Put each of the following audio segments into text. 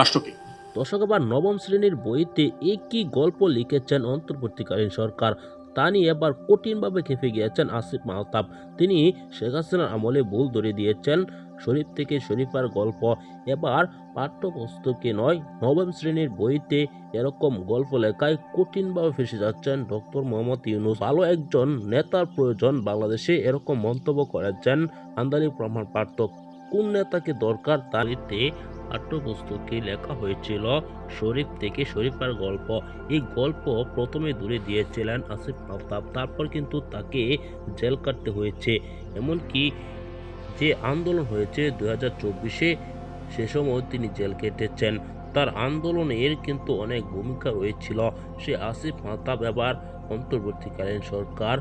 রাষ্ট্রকে। দশক আবার নবম শ্রেণির বইতে একই গল্প লিখেছেন অন্তর্বর্তীকালীন সরকার। তা নিয়ে এবার কঠিনভাবে খেপে গিয়েছেন আসিফ মাহতাব তিনি শেখ হাসিনার আমলে ভুল ধরে দিয়েছেন। শরীফ থেকে শরীফার গল্প। এবার পাঠ্যপুস্তকে নয়, নবম শ্রেণির বইতে এরকম গল্প লেখায় কঠিনভাবে ফেসে যাচ্ছেন ডক্টর মোহাম্মদ ইউনুস। ভালো একজন নেতার প্রয়োজন। বাংলাদেশে এরকম মন্তব্য করেছেন আন্দালি প্রমাণ পাঠক। কোন নেতাকে দরকার? তারিতে পাঠ্যপুস্তকে লেখা হয়েছিল, শরীফ থেকে শরীফার গল্প। এই গল্প প্রথমে দূরে দিয়েছিলেন আসিফ আফতাব, তারপর কিন্তু তাকে জেল কাটতে হয়েছে। এমনকি যে আন্দোলন হয়েছে দু হাজার চব্বিশে, সে সময় তিনি জেল কেটেছেন। তার আন্দোলনের কিন্তু অনেক ভূমিকা রয়েছিল। সে আসিফ মাহতাব এবার অন্তর্বর্তীকালীন সরকার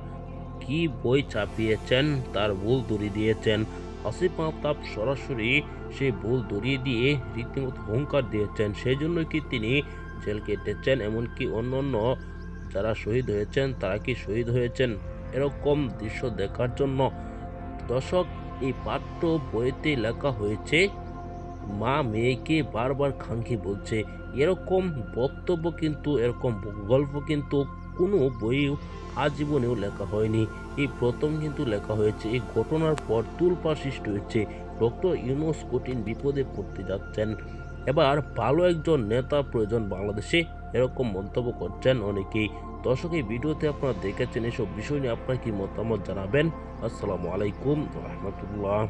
কি বই চাপিয়েছেন তার ভুল ধরিয়ে দিয়েছেন। আসিফ মাহতাব সরাসরি সেই ভুল ধরিয়ে দিয়ে রীতিমতো হুঙ্কার দিয়েছেন। সেই জন্য কি তিনি জেল কেটেছেন, এমনকি অন্য অন্য যারা শহীদ হয়েছেন, তারা কি শহীদ হয়েছেন এরকম দৃশ্য দেখার জন্য। দর্শক, এই পাঠ্য বইতে লেখা হয়েছে, মা মেয়েকে বারবার খাঙ্কি বলছে। এরকম বক্তব্য কিন্তু, এরকম গল্প কিন্তু কোনো বইও আজীবনেও লেখা হয়নি। এই প্রথম কিন্তু লেখা হয়েছে, এই ঘটনার পর তুলপা সৃষ্টি হয়েছে। ডক্টর ইউনুস কঠিন বিপদে পড়তে যাচ্ছেন। এবার ভালো একজন নেতা প্রয়োজন বাংলাদেশে, এরকম মন্তব্য করছেন অনেকেই। দর্শক, এই ভিডিওতে আপনারা দেখেছেন এসব বিষয় নিয়ে আপনার কি মতামত জানাবেন? আসসালামু আলাইকুম রহমতুল্লাহ।